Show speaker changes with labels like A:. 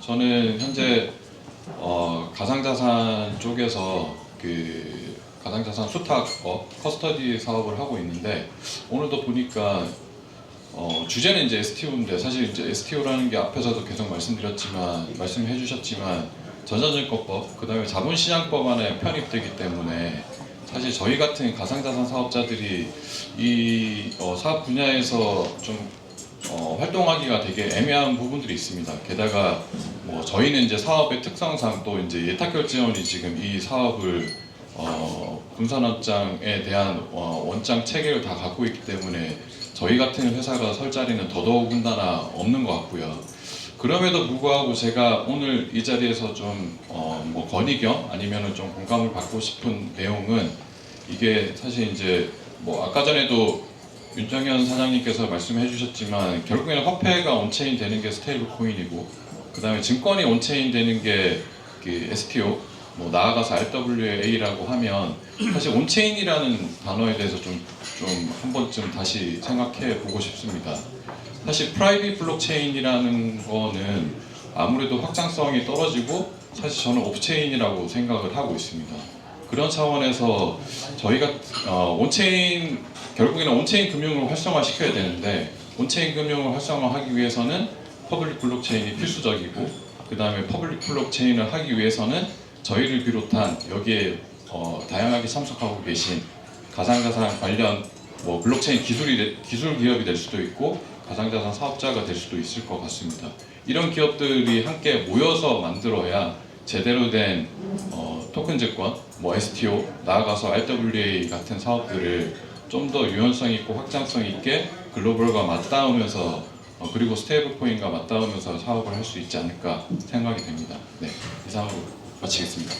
A: 저는 현재 어, 가상자산 쪽에서 그 가상자산 수탁업 커스터디 사업을 하고 있는데 오늘도 보니까 어, 주제는 이제 STO인데 사실 이제 STO라는 게 앞에서도 계속 말씀드렸지만 말씀해 주셨지만 전자증권법 그 다음에 자본시장법 안에 편입되기 때문에 사실 저희 같은 가상자산 사업자들이 이 어, 사업 분야에서 좀 어, 활동하기가 되게 애매한 부분들이 있습니다. 게다가 뭐 저희는 이제 사업의 특성상 또 이제 예탁결제원이 지금 이 사업을 어, 분산원장에 대한 어, 원장 체계를 다 갖고 있기 때문에 저희 같은 회사가 설 자리는 더더욱 군다나 없는 것 같고요. 그럼에도 불구하고 제가 오늘 이 자리에서 좀 어, 뭐 건의 겸 아니면은 좀 공감을 받고 싶은 내용은 이게 사실 이제 뭐 아까 전에도 윤정현 사장님께서 말씀해 주셨지만 결국에는 화폐가 온체인 되는 게 스테이블 코인이고 그다음에 증권이 온체인 되는 게 그 STO 뭐 나아가서 RWA라고 하면 사실 온체인이라는 단어에 대해서 좀 좀 한 번쯤 다시 생각해 보고 싶습니다. 사실 프라이빗 블록체인이라는 거는 아무래도 확장성이 떨어지고 사실 저는 옵체인이라고 생각을 하고 있습니다. 그런 차원에서 저희가 어, 온체인 결국에는 온체인 금융을 활성화시켜야 되는데 온체인 금융을 활성화하기 위해서는 퍼블릭 블록체인이 필수적이고 그 다음에 퍼블릭 블록체인을 하기 위해서는 저희를 비롯한 여기에 어, 다양하게 참석하고 계신 가상자산 관련 뭐 블록체인 기술이 되- 기술 기업이 될 수도 있고 가상자산 사업자가 될 수도 있을 것 같습니다. 이런 기업들이 함께 모여서 만들어야 제대로 된 어, 토큰 증권, 뭐 STO, 나아가서 RWA 같은 사업들을 좀 더 유연성 있고 확장성 있게 글로벌과 맞닿으면서 어, 그리고 스테이블 코인과 맞닿으면서 사업을 할 수 있지 않을까 생각이 됩니다. 네, 이상으로 마치겠습니다.